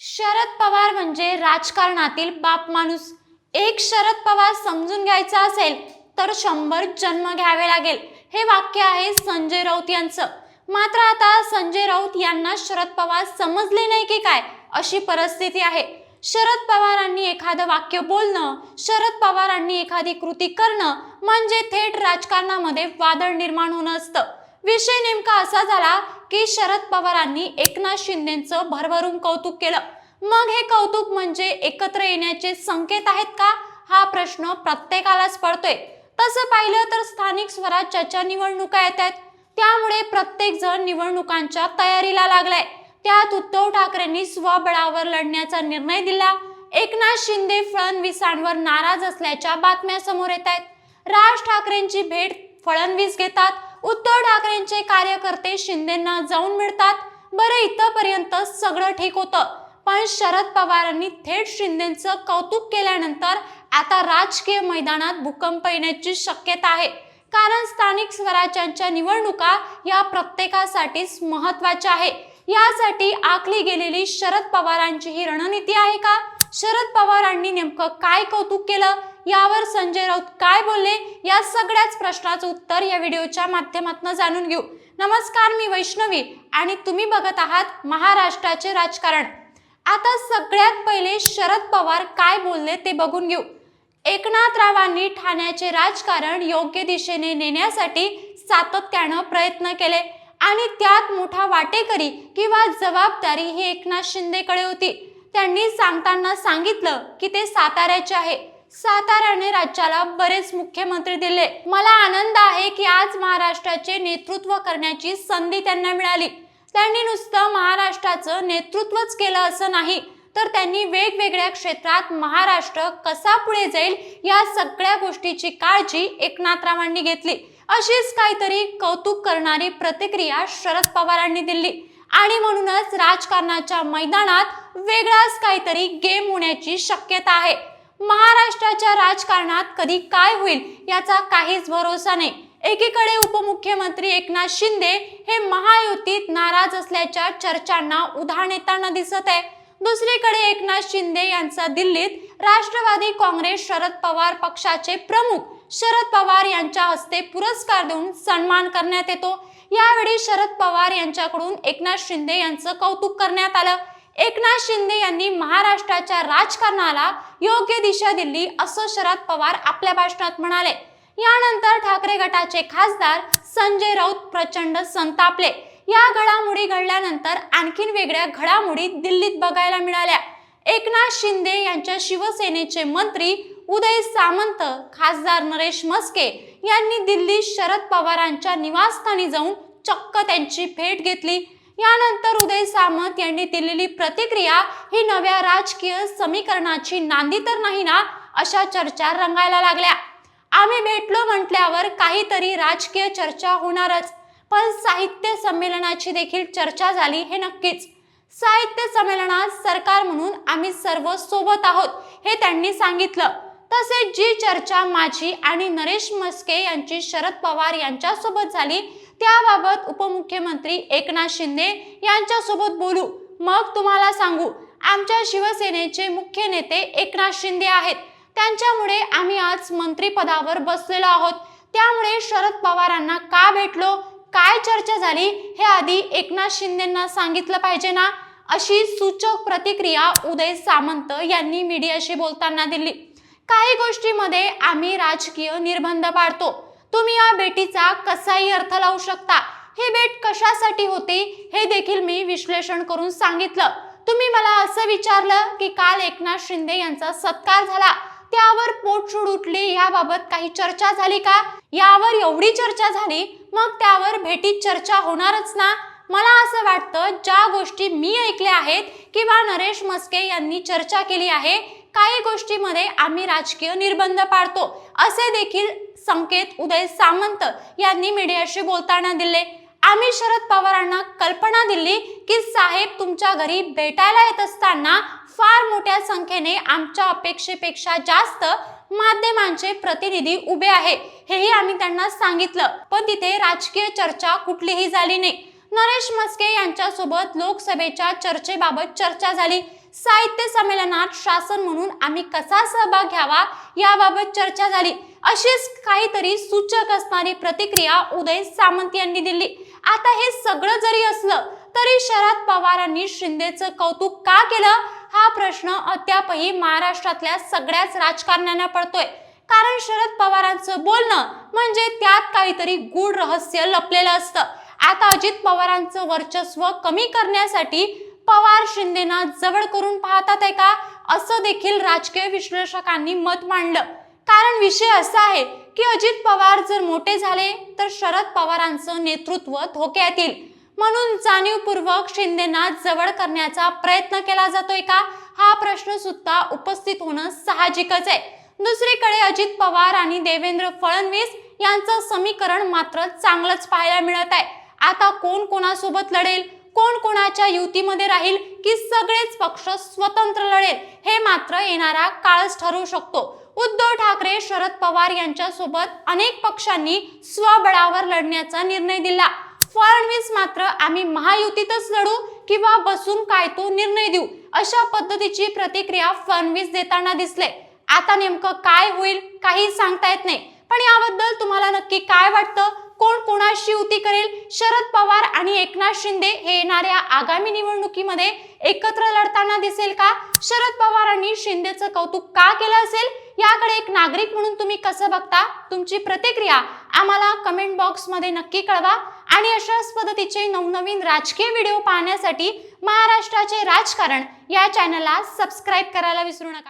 शरद पवार म्हणजे राजकारणातील बाप माणूस. एक शरद पवार समजून घ्यायचा असेल तर शंभर जन्म घ्यावे लागेल. हे वाक्य आहे संजय राऊत यांचं. मात्र आता संजय राऊत यांना शरद पवार समजले नाही की काय अशी परिस्थिती आहे. शरद पवारांनी एखादं वाक्य बोलणं शरद पवारांनी एखादी कृती करणं म्हणजे थेट राजकारणामध्ये वादळ निर्माण होणं असतं. विषय नेमका असा झाला की शरद पवारांनी एकनाथ शिंदेचं भरभरून कौतुक केलं. मग हे कौतुक म्हणजे एकत्र येण्याचे संकेत आहेत का? हा प्रश्न प्रत्येकालाच पडतोय. तसं पाहिलं तर स्थानिक स्वराज्याच्या निवडणुका येत आहेत त्यामुळे प्रत्येक जण निवडणुकांच्या तयारीला लागलाय. त्यात उद्धव ठाकरेंनी स्वबळावर लढण्याचा निर्णय दिला. एकनाथ शिंदे फडणवीसांवर नाराज असल्याच्या बातम्या समोर येत आहेत राज ठाकरेंची भेट फडणवीस घेतात. उद्धव ठाकरेंचे कार्यकर्ते शिंदेना जाऊन मिळतात. बरं इथंपर्यंत सगळं ठीक होतं. पण शरद पवारांनी थेट शिंदेचं कौतुक केल्यानंतर आता राजकीय मैदानात भूकंप येण्याची शक्यता आहे. कारण स्थानिक स्वराज्यांच्या निवडणुका या प्रत्येकासाठीच महत्त्वाच्या आहे. यासाठी आखली गेलेली शरद पवारांची ही रणनीती आहे का? शरद पवारांनी नेमकं काय कौतुक केलं? यावर संजय राऊत काय बोलले? या सगळ्याच प्रश्नाचं उत्तर या व्हिडिओच्या माध्यमातून जाणून घेऊ. नमस्कार मी वैष्णवी आणि तुम्ही बघत आहात महाराष्ट्राचे राजकारण. आता सगळ्यात पहिले शरद पवार काय बोलले ते बघून घेऊ. एकनाथरावांनी ठाण्याचे राजकारण योग्य दिशेने नेण्यासाठी सातत्यानं प्रयत्न केले आणि त्यात मोठा वाटेकरी किंवा जबाबदारी ही एकनाथ शिंदेकडे होती. त्यांनी सांगताना सांगितलं की ते साताऱ्याचे आहे. साताऱ्याने राज्याला बरेच मुख्यमंत्री दिले. मला आनंद आहे की आज महाराष्ट्राचे नेतृत्व करण्याची संधी त्यांना मिळाली. त्यांनी नुसतं महाराष्ट्राचं नेतृत्वच केलं असं नाही तर त्यांनी वेगवेगळ्या क्षेत्रात महाराष्ट्र कसा पुढे जाईल या सगळ्या गोष्टीची काळजी एकनाथरावांनी घेतली. अशीच काहीतरी कौतुक करणारी प्रतिक्रिया शरद पवारांनी दिली. आणि म्हणूनच राजकारणाच्या मैदानात वेगळाच काहीतरी गेम होण्याची शक्यता आहे. महाराष्ट्राच्या राजकारणात कधी काय होईल याचा काहीच भरोसा नाही. एकीकडे उपमुख्यमंत्री एकनाथ शिंदे हे महायुतीत नाराज असल्याच्या चर्चांना उधाण येताना दिसत आहे. दुसरीकडे एकनाथ शिंदे यांचा दिल्लीत राष्ट्रवादी काँग्रेस शरद पवार पक्षाचे प्रमुख शरद पवार यांच्या हस्ते पुरस्कार देऊन सन्मान करण्यात येतो. यावेळी शरद पवार यांच्याकडून एकनाथ शिंदे यांचं कौतुक करण्यात आलं. एकनाथ शिंदे यांनी महाराष्ट्राच्या राजकारणाला योग्य दिशा दिली असं शरद पवार आपल्या भाषणात म्हणाले. यानंतर ठाकरे गटाचे खासदार संजय राऊत प्रचंड संतापले. या घडामोडी घडल्यानंतर आणखीन वेगळ्या घडामोडी दिल्लीत बघायला मिळाल्या. एकनाथ शिंदे यांच्या शिवसेनेचे मंत्री उदय सामंत खासदार नरेश मस्के यांनी दिल्लीत शरद पवारांच्या निवासस्थानी जाऊन चक्क त्यांची भेट घेतली. यानंतर उदय सामंत यांनी दिलेली प्रतिक्रिया ही नव्या राजकीय समीकरणाची नांदी तर नाही ना अशा चर्चा रंगायला लागल्या. आम्ही भेटलो म्हटल्यावर काहीतरी राजकीय चर्चा होणारच पण साहित्य संमेलनाची देखील चर्चा झाली हे नक्कीच. साहित्य संमेलनात सरकार म्हणून आम्ही सर्व सोबत आहोत हे त्यांनी सांगितलं. तसेच जी चर्चा माझी आणि नरेश मस्के यांची शरद पवार यांच्यासोबत झाली त्याबाबत उपमुख्यमंत्री एकनाथ शिंदे यांच्यासोबत बोलू. मग तुम्हाला सांगू आमच्या शिवसेनेचे मुख्य नेते एकनाथ शिंदे आहेत. त्यांच्यामुळे आम्ही आज मंत्रीपदावर बसलेलो आहोत. त्यामुळे शरद पवारांना का भेटलो काय चर्चा झाली हे आधी एकनाथ शिंदेना सांगितलं पाहिजे ना? अशी सूचक प्रतिक्रिया उदय सामंत यांनी मीडियाशी बोलताना दिली. काही गोष्टीमध्ये आम्ही राजकीय निर्बंध पाडतो तुम्ही या भेटीचा कसाही अर्थ लावू शकता. ही भेट कशासाठी होती हे देखील मी विश्लेषण करून सांगितलं. तुम्ही मला असं विचारलं की काल एकनाथ शिंदे यांचा सत्कार झाला. त्यावर पोटशूड उठली याबाबत काही चर्चा झाली का? यावर एवढी चर्चा झाली मग त्यावर भेटीत चर्चा होणारच ना? मला असं वाटतं ज्या गोष्टी मी ऐकल्या आहेत किंवा नरेश मस्के यांनी चर्चा केली आहे काही गोष्टीमध्ये आम्ही राजकीय निर्बंध पाळतो. असे देखील संकेत उदय सामंत यांनी मीडियाशी बोलताना दिले. आम्ही शरद पवारांना कल्पना दिली की साहेब तुमच्या घरी भेटायला येत असताना फार मोठ्या संख्येने आमच्या अपेक्षेपेक्षा जास्त माध्यमांचे प्रतिनिधी उभे आहे. हेही आम्ही त्यांना सांगितलं. पण तिथे राजकीय चर्चा कुठलीही झाली नाही. नरेश मस्के यांच्यासोबत लोकसभेच्या चर्चेबाबत चर्चा झाली. साहित्य संमेलनात शासन म्हणून आम्ही कसा सहभाग घ्यावा याबाबत चर्चा झाली. अशीच काहीतरी सूचक असणारी प्रतिक्रिया उदय सामंत यांनी दिली. आता हे सगळं जरी असलं तरी शरद पवारांनी शिंदेचं कौतुक का केलं? हा प्रश्न अद्यापही महाराष्ट्रातल्या सगळ्याच राजकारण्यांना पडतोय. कारण शरद पवारांचं बोलणं म्हणजे त्यात काहीतरी गूढ रहस्य लपलेलं असतं. आता अजित पवारांचं वर्चस्व कमी करण्यासाठी पवार शिंदेना जवळ करून पाहतात आहे का? असं देखील राजकीय विश्लेषकांनी मत मांडलं. कारण विषय असा आहे की अजित पवार जर मोठे झाले तर शरद पवारांचं नेतृत्व धोक्यात येईल. म्हणून जाणीवपूर्वक शिंदेना जवळ करण्याचा प्रयत्न केला जातोय का? हा प्रश्न सुद्धा उपस्थित होणं साहजिकच आहे. दुसरीकडे अजित पवार आणि देवेंद्र फडणवीस यांचं समीकरण मात्र चांगलंच पाहायला मिळत आहे. आता कोण कोणासोबत लढेल? कोण कोणाच्या युतीमध्ये राहील की सगळेच पक्ष स्वतंत्र लढेल हे मात्र येणारा काळच ठरवू शकतो. उद्धव ठाकरे शरद पवार यांच्यासोबत अनेक पक्षांनी स्वबळावर लढण्याचा निर्णय दिला. फडणवीस मात्र आम्ही महायुतीतच लढू किंवा बसून काय तो निर्णय देऊ? अशा पद्धतीची प्रतिक्रिया फडणवीस देताना दिसले. आता नेमकं काय होईल काही सांगता येत नाही. पण याबद्दल तुम्हाला नक्की काय वाटतं? कोणाशी युती करेल? शरद पवार आणि एकनाथ शिंदे हे येणाऱ्या आगामी निवडणुकीमध्ये एकत्र लढताना दिसेल का? शरद पवारांनी शिंदेचं कौतुक का केलं असेल? याकडे एक नागरिक म्हणून तुम्ही कसं बघता? तुमची प्रतिक्रिया आम्हाला कमेंट बॉक्समध्ये नक्की कळवा. आणि अशाच पद्धतीचे नवनवीन राजकीय व्हिडिओ पाहण्यासाठी महाराष्ट्राचे राजकारण या चॅनलला सबस्क्राईब करायला विसरू नका.